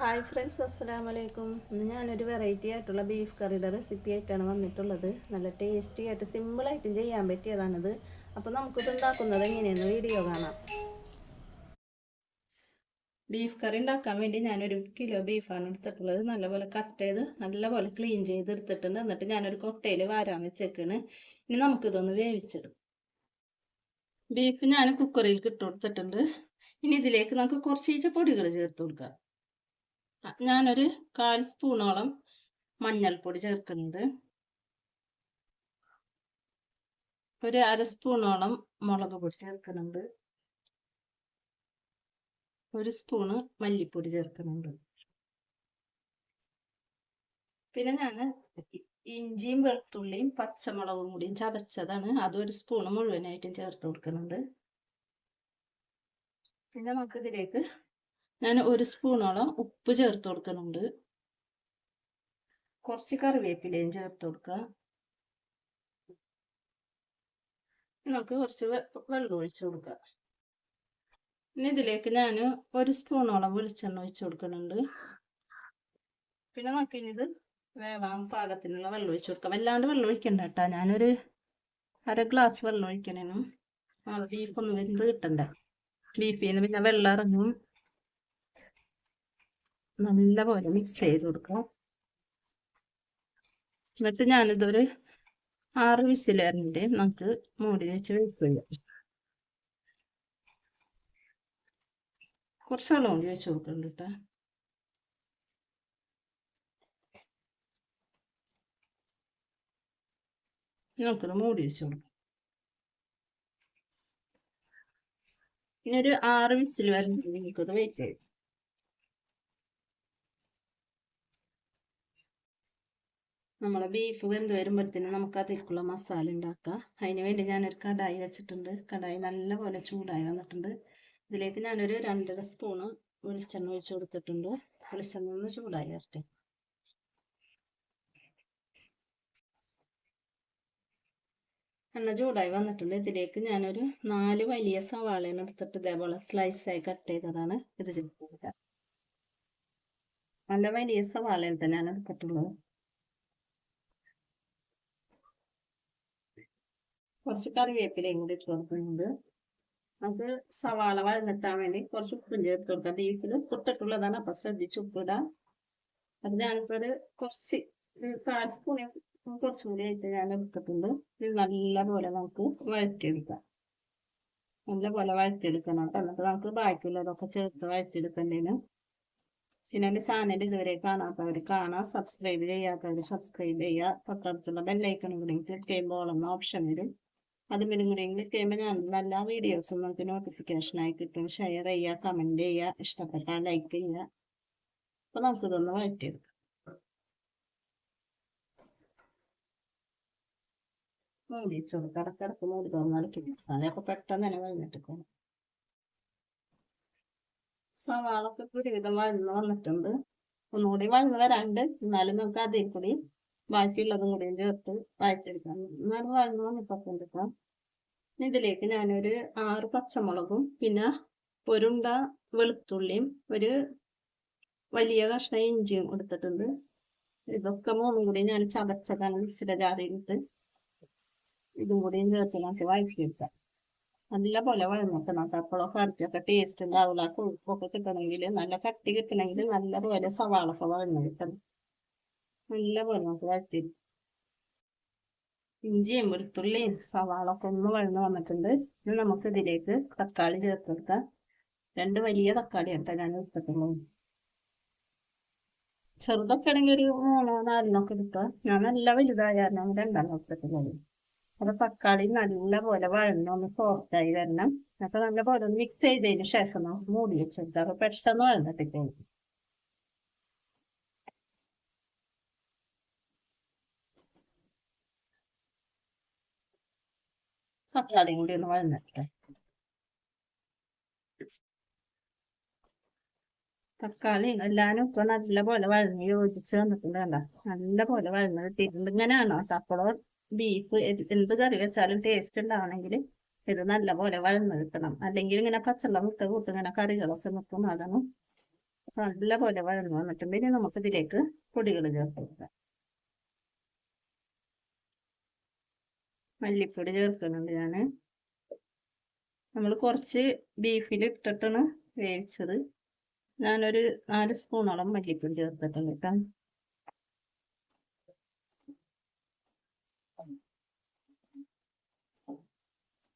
Hi friends അസ്സാം വലൈക്കും ഇന്ന് ഞാനൊരു വെറൈറ്റി ആയിട്ടുള്ള ബീഫ് കറിയുടെ റെസിപ്പി ആയിട്ടാണ് വന്നിട്ടുള്ളത്. നല്ല ടേസ്റ്റി ആയിട്ട് സിമ്പിളായിട്ടും ചെയ്യാൻ പറ്റിയതാണിത്. അപ്പോൾ നമുക്കിത് ഉണ്ടാക്കുന്നത് എങ്ങനെയെന്ന് വീഡിയോ കാണാം. ബീഫ് കറി ഉണ്ടാക്കാൻ വേണ്ടി ഞാനൊരു കിലോ ബീഫാണ് എടുത്തിട്ടുള്ളത്. നല്ലപോലെ കട്ട് ചെയ്ത് നല്ലപോലെ ക്ലീൻ ചെയ്ത് എടുത്തിട്ടുണ്ട്. എന്നിട്ട് ഞാനൊരു കൊട്ടയിൽ വാരാൻ വെച്ചേക്കാണ്. ഇനി നമുക്കിതൊന്ന് വേവിച്ചിടും. ബീഫ് ഞാൻ കുക്കറിൽ ഇട്ട് കൊടുത്തിട്ടുണ്ട്. ഇനി ഇതിലേക്ക് നമുക്ക് കുറച്ച് പൊടികൾ ചേർത്ത് കൊടുക്കാം. ഞാനൊരു കാൽ സ്പൂണോളം മഞ്ഞൾപ്പൊടി ചേർക്കുന്നുണ്ട്. ഒരു അര സ്പൂണോളം മുളക് പൊടി ചേർക്കുന്നുണ്ട്. ഒരു സ്പൂണ് മല്ലിപ്പൊടി ചേർക്കുന്നുണ്ട്. പിന്നെ ഞാൻ ഇഞ്ചിയും വെളുത്തുള്ളിയും പച്ചമുളകും കൂടിയും ചതച്ചതാണ്. അതൊരു സ്പൂണ് മുഴുവനായിട്ടും ചേർത്ത് കൊടുക്കുന്നുണ്ട്. പിന്നെ നമുക്ക് ഇതിലേക്ക് ഞാൻ ഒരു സ്പൂണോളം ഉപ്പ് ചേർത്ത് കൊടുക്കുന്നുണ്ട്. കുറച്ച് കറിവേപ്പിലയും ചേർത്ത് കൊടുക്കുക. നമുക്ക് കുറച്ച് വെള്ളം ഒഴിച്ചു കൊടുക്കുക. പിന്നെ ഇതിലേക്ക് ഞാൻ ഒരു സ്പൂണോളം വെളിച്ചെണ്ണ ഒഴിച്ചു കൊടുക്കുന്നുണ്ട്. പിന്നെ നമുക്ക് ഇനി ഇത് വേവാൻ പാകത്തിനുള്ള വെള്ളം ഒഴിച്ചു കൊടുക്കാം. വല്ലാണ്ട് വെള്ളം ഒഴിക്കണ്ട കേട്ടോ. ഞാനൊരു അര ഗ്ലാസ് വെള്ളം ഒഴിക്കണേനും. ബീഫ് ഒന്ന് വെന്ത് കിട്ടണ്ട. ബീഫിൽ നിന്ന് പിന്നെ വെള്ളം ഇറങ്ങും. നല്ലപോലെ മിക്സ് ചെയ്ത് കൊടുക്കാം. എന്നിട്ട് ഞാനിതൊരു ആറ് വിസിലേറിന്റെ നമുക്ക് മൂടി വെച്ച് വെക്കുക കുറച്ച് വെള്ളം കൂടി വെച്ച് കൊടുക്കുന്നുണ്ട് കേട്ടോ. നമുക്കൊന്ന് മൂടി വെച്ച് കൊടുക്കാം. ഇനി ഒരു ആറ് വിസിൽ വരെ നമുക്കത് വെയിറ്റ് ചെയ്യും. നമ്മളെ ബീഫ് വെന്ത് വരുമ്പോഴത്തേനും നമുക്ക് അതിലേക്കുള്ള മസാല ഉണ്ടാക്കാം അതിന് വേണ്ടി ഞാനൊരു കടായി വെച്ചിട്ടുണ്ട്. കടായി നല്ലപോലെ ചൂടായി വന്നിട്ടുണ്ട്. ഇതിലേക്ക് ഞാനൊരു രണ്ടര സ്പൂണ് വെളിച്ചെണ്ണ ഒഴിച്ചു കൊടുത്തിട്ടുണ്ട്. വെളിച്ചെണ്ണ ഒന്ന് ചൂടായി വരട്ടെ. എണ്ണ ചൂടായി വന്നിട്ടുണ്ട്. ഇതിലേക്ക് ഞാനൊരു നാല് വലിയ സവാളയാണ് എടുത്തിട്ട് ഇതേപോലെ സ്ലൈസ് ആയി കട്ട് ചെയ്തതാണ്. ഇത് ചെയ്തിട്ടുള്ളത് നല്ല വലിയ സവാളയാണ് ഞാൻ എടുത്തിട്ടുള്ളത്. കുറച്ച് കറിവേപ്പിലയും കൂടി ഇട്ട് കൊടുക്കുന്നുണ്ട്. നമുക്ക് സവാള വഴന്നിട്ടാൻ വേണ്ടി കുറച്ച് ഉപ്പും ചേർത്ത് കൊടുക്കാം. ബീഫിൽ പൊട്ടിട്ടുള്ളതാണ് അപ്പൊ ശ്രദ്ധിച്ച് ഉപ്പിടാം. അത് ഞാനിപ്പോ ഒരു കുറച്ച് കാൽ സ്പൂൺ കുറച്ചും കൂടി ആയിട്ട് ഞാൻ എടുത്തിട്ടുണ്ട്. ഇത് നല്ലപോലെ നമുക്ക് വഴറ്റിയെടുക്കാം. നല്ലപോലെ വഴറ്റിയെടുക്കണം കേട്ടോ. എന്നിട്ട് നമുക്ക് ബാക്കിയുള്ളതൊക്കെ ചേർത്ത് വഴറ്റിയെടുക്കേണ്ടതിന്. പിന്നെ എന്റെ ചാനൽ ഇതുവരെ കാണാത്തവർ കാണാം. സബ്സ്ക്രൈബ് ചെയ്യാത്തവർ സബ്സ്ക്രൈബ് ചെയ്യുക. തൊട്ടടുത്തുള്ള ബെല്ലൈക്കണും കൂടി ക്ലിക്ക് ചെയ്യുമ്പോൾ ഓപ്ഷൻ വരും. അതും കൂടി ക്ലിക്ക് ചെയ്യുമ്പോൾ എല്ലാ വീഡിയോസും നമുക്ക് നോട്ടിഫിക്കേഷൻ ആയി കിട്ടും. ഷെയർ ചെയ്യുക കമന്റ് ചെയ്യുക ഇഷ്ടപ്പെട്ടാൽ ലൈക്ക് ചെയ്യുക. അപ്പോൾ നമുക്കിതൊന്ന് വഴറ്റിയെടുക്കാം മൂടി വെച്ച് കൊടുക്കാം. ഇടക്കിടക്ക് മൂടി തോന്നാലും അതൊക്കെ പെട്ടെന്ന് തന്നെ വഴഞ്ഞിട്ട് പോകും. സവാളൊക്കെ ഒരുവിധം വഴന്ന് വന്നിട്ടുണ്ട്. ഒന്നുകൂടി വഴന്ന് വരാണ്ട്. എന്നാലും നമുക്ക് അതിൽ കൂടി ബാക്കിയുള്ളതും കൂടി ചേർത്ത് വഴറ്റിയെടുക്കാം. എന്നാലും വഴന്ന് വന്നിട്ടൊക്കെ എടുക്കാം. ഇതിലേക്ക് ഞാനൊരു ആറ് പച്ചമുളകും പിന്നെ ഒരുണ്ട വെളുത്തുള്ളിയും ഒരു വലിയ കഷ്ണം ഇഞ്ചിയും എടുത്തിട്ടുണ്ട്. ഇതൊക്കെ മൂന്നും കൂടി ഞാൻ ചതച്ചതാണ് മിക്സിയുടെ ജാറിയിട്ട് ഇതും കൂടി ചേർത്ത് നമുക്ക് വഴറ്റിയെടുക്കാം. നല്ല പോലെ വഴന്നിട്ടണം അപ്പോഴോ കറിക്കൊക്കെ ടേസ്റ്റ് ഉണ്ടാവില്ല. കൊഴുപ്പൊക്കെ കിട്ടണമെങ്കിൽ നല്ല കട്ടി കിട്ടണമെങ്കിൽ നല്ല പോലെ സവാളൊക്കെ വഴന്ന് കിട്ടണം. നല്ല പോലെ നമുക്ക് വഴറ്റി ഇഞ്ചിയും വെളുത്തുള്ളിയും സവാളൊക്കെ ഒന്ന് വഴന്ന് വന്നിട്ടുണ്ട്. ഇനി നമുക്ക് ഇതിലേക്ക് തക്കാളി ചേർത്ത് കൊടുക്കാം രണ്ട് വലിയ തക്കാളി കേട്ടോ ഞാൻ എടുത്തിട്ടുള്ളത്. ചെറുതൊക്കെ ആണെങ്കിൽ ഒരു മൂന്നോ നാലിനൊക്കെ എടുക്കുക. ഞാൻ നല്ല വലുതായ കാരണം രണ്ടെണ്ണം എടുത്തിട്ടുള്ളത്. അപ്പൊ തക്കാളി നല്ല പോലെ വഴന്ന് ഒന്ന് സോഫ്റ്റായി വരണം. അപ്പൊ നല്ല പോലെ ഒന്ന് മിക്സ് ചെയ്തതിന് ശേഷം നമുക്ക് മൂടി വെച്ചെടുക്കാം. അപ്പൊ പെട്ടെന്ന് വഴന്നിട്ടിട്ട് തക്കാളിയും കൂടി ഒന്ന് വഴന്നിട്ടെ തക്കാളി എല്ലാനും ഇപ്പൊ നല്ല പോലെ വഴന്ന് യോജിച്ച് വന്നിട്ടുണ്ട് കണ്ട? നല്ല പോലെ വഴന്ന് കിട്ടിയിട്ടുണ്ട്. ഇങ്ങനെയാണോ? തക്കളോ ബീഫ് എന്ത് കറി വെച്ചാലും ടേസ്റ്റ് ഉണ്ടാവണമെങ്കിൽ ഇത് നല്ല പോലെ വഴന്ന് കിട്ടണം. അല്ലെങ്കിൽ ഇങ്ങനെ പച്ചള്ള മുട്ട കൂട്ട് ഇങ്ങനെ കറികളൊക്കെ നിൽക്കും അതാണ് നല്ല പോലെ വഴന്ന് വന്നിട്ടുണ്ട്. ഇനി നമുക്ക് ഇതിലേക്ക് പൊടികൾ ചേർത്ത് കൊടുക്കാം മല്ലിപ്പൊടി ചേർക്കുന്നുണ്ട് ഞാൻ നമ്മൾ കുറച്ച് ബീഫിൽ ഇട്ടിട്ടാണ് വേവിച്ചത്. ഞാനൊരു നാല് സ്പൂണോളം മല്ലിപ്പൊടി ചേർത്തിട്ടുണ്ട് കേട്ടോ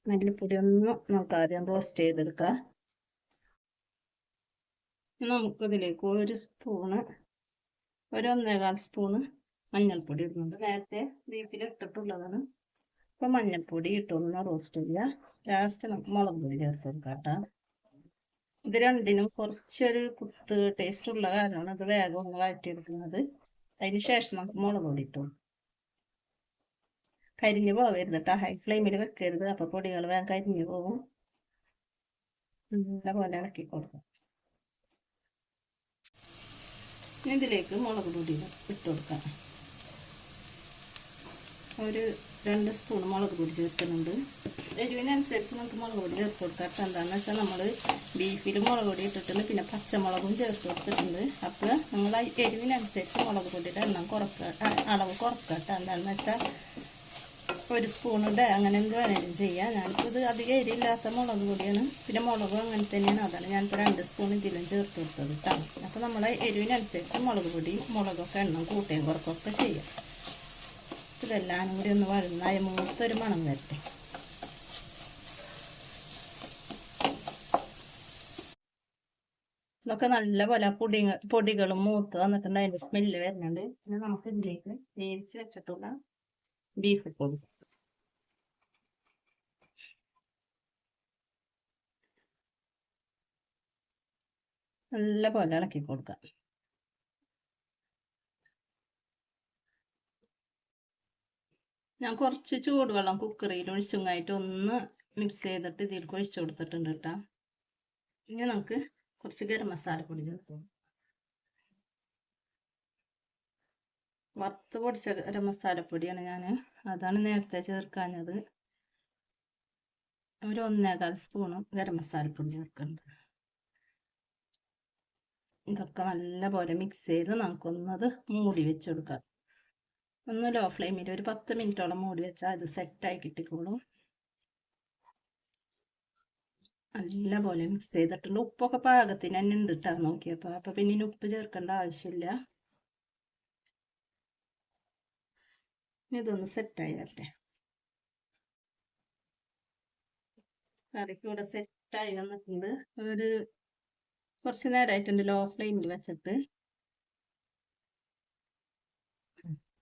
മല്ലിപ്പൊടി ഒന്ന് നമുക്ക് ആദ്യം റോസ്റ്റ് ചെയ്തെടുക്കാം. നമുക്കിതിലേക്ക് ഒരു സ്പൂണ് ഒരു ഒന്നേകാൽ സ്പൂണ് മഞ്ഞൾപ്പൊടി ഇടുന്നുണ്ട്. നേരത്തെ ബീഫിൽ ഇട്ടിട്ടുള്ളതാണ്. ഇപ്പൊ മഞ്ഞൾപ്പൊടി ഇട്ടൊന്ന് റോസ്റ്റ് ചെയ്യുക ലാസ്റ്റ് നമുക്ക് മുളക് പൊടി ചേർത്ത് കൊടുക്കാം കേട്ടോ. ഇത് രണ്ടിനും കുറച്ചൊരു കുത്ത് ടേസ്റ്റ് ഉള്ള കാരണമാണ് ഇത് വേഗം ഒന്ന് വഴറ്റിയെടുക്കുന്നത്. അതിന് ശേഷം നമുക്ക് മുളക് പൊടി ഇട്ടു. കരിഞ്ഞു പോവരുത് കേട്ടോ. ഹൈ ഫ്ലെയിമിൽ വെക്കരുത്. അപ്പൊ പൊടികൾ വേഗം കരിഞ്ഞു പോകും. പോലെ ഇളക്കി കൊടുക്കാം. ഇതിലേക്ക് മുളക് പൊടി ഇട്ട് കൊടുക്കാം. ഒരു രണ്ട് സ്പൂൺ മുളക് പൊടി ചേർക്കുന്നുണ്ട്. എരിവിനനുസരിച്ച് നമുക്ക് മുളക് പൊടി ചേർത്ത് കൊടുക്കാം. എന്താണെന്ന് വെച്ചാൽ നമ്മൾ ബീഫിൽ മുളക് പൊടി ഇട്ടിട്ടുണ്ട്. പിന്നെ പച്ചമുളകും ചേർത്ത് കൊടുത്തിട്ടുണ്ട്. അപ്പോൾ നമ്മൾ എരിവിനനുസരിച്ച് മുളക് പൊടിയുടെ എണ്ണം കുറക്കുക അളവ് കുറക്കട്ടെ എന്താണെന്ന് വെച്ചാൽ ഒരു സ്പൂണിന്റെ അങ്ങനെ എന്ത് വേണേലും ചെയ്യാം. ഞാനിപ്പോൾ ഇത് അധികം എരിയില്ലാത്ത മുളക് പൊടിയാണ്. പിന്നെ മുളകും അങ്ങനെ തന്നെയാണ്. അതാണ് ഞാനിപ്പോൾ രണ്ട് സ്പൂൺ ഇതിലും ചേർത്ത് കൊടുത്തത് കേട്ടോ. അപ്പോൾ നമ്മൾ എരിവിനനുസരിച്ച് മുളക് പൊടി മുളകൊക്കെ എണ്ണം കൂട്ടുകയും കുറക്കൊക്കെ ചെയ്യാം. ഇതെല്ലാം കൂടി ഒന്ന് വഴുന്നായ മൂത്തൊരു മണം വരട്ടെ. ഇതൊക്കെ നല്ല പോലെ പൊടി പൊടികളും മൂത്ത് വന്നിട്ടുണ്ട്. അതിന്റെ സ്മെല്ല് വരുന്നുണ്ട്. പിന്നെ നമുക്ക് ഇതിലേക്ക് വേവിച്ച് വെച്ചിട്ടുള്ള ബീഫ് പൊടി നല്ല പോലെ ഇളക്കി കൊടുക്കാം. ഞാൻ കുറച്ച് ചൂടുവെള്ളം കുക്കറിയിൽ ഒഴിച്ചുങ്ങായിട്ട് ഒന്ന് മിക്സ് ചെയ്തിട്ട് ഇതിലേക്ക് ഒഴിച്ചു കൊടുത്തിട്ടുണ്ട് കേട്ടോ. ഇനി നമുക്ക് കുറച്ച് ഗരം മസാലപ്പൊടി ചേർത്തു വറുത്ത് പൊടിച്ച ഗരം മസാലപ്പൊടിയാണ് ഞാൻ അതാണ് നേരത്തെ ചേർക്കാഞ്ഞത്. ഒരു ഒന്നേകാൽ സ്പൂണും ഗരം മസാലപ്പൊടി ചേർക്കുന്നുണ്ട്. ഇതൊക്കെ നല്ല പോലെ മിക്സ് ചെയ്ത് നമുക്കൊന്നത് മൂടി വെച്ചെടുക്കാം ഒന്ന് ലോ ഫ്ലെയിമിൽ ഒരു പത്ത് മിനിറ്റോളം മൂടി വെച്ചാൽ അത് സെറ്റായി കിട്ടിക്കോളും. നല്ല പോലെ മിക്സ് ചെയ്തിട്ടുണ്ട്. ഉപ്പൊക്കെ പാകത്തിന് തന്നെ ഉണ്ട് ഇട്ടാ നോക്കിയപ്പോൾ അപ്പോൾ പിന്നെ ഇനി ഉപ്പ് ചേർക്കേണ്ട ആവശ്യമില്ല. ഇതൊന്ന് സെറ്റായി വരട്ടെ കറിക്ക് ഇവിടെ സെറ്റായി വന്നിട്ടുണ്ട്. ഒരു കുറച്ച് നേരമായിട്ടുണ്ട് ലോ ഫ്ലെയിമിൽ വെച്ചിട്ട്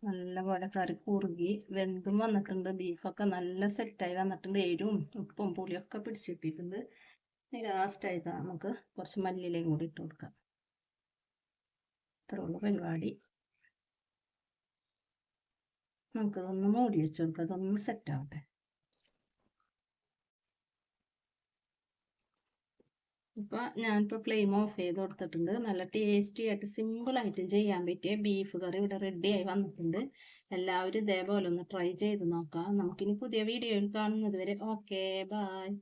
നല്ലപോലെ കറി കുറുകി വെന്തും വന്നിട്ടുണ്ട്. ബീഫൊക്കെ നല്ല സെറ്റായി വന്നിട്ടുണ്ട്. എരിവും ഉപ്പും പുളിയൊക്കെ പിടിച്ചിട്ടിട്ടുണ്ട്. ലാസ്റ്റായി നമുക്ക് കുറച്ച് മല്ലിയിലയും കൂടി ഇട്ട് കൊടുക്കാം. ഇത്രയുള്ള പരിപാടി. നമുക്കതൊന്ന് മൂടി വെച്ച് കൊടുക്കാം അതൊന്ന് സെറ്റാവട്ടെ ഇപ്പം ഞാനിപ്പോൾ ഫ്ലെയിം ഓഫ് ചെയ്ത് കൊടുത്തിട്ടുണ്ട്. നല്ല ടേസ്റ്റി ആയിട്ട് സിമ്പിളായിട്ട് ചെയ്യാൻ പറ്റിയ ബീഫ് കറി ഇവിടെ റെഡി ആയി വന്നിട്ടുണ്ട്. എല്ലാവരും ഇതേപോലെ ഒന്ന് ട്രൈ ചെയ്ത് നോക്കാം. നമുക്കിനി പുതിയ വീഡിയോയിൽ കാണുന്നത് വരെ ഓക്കേ ബായ്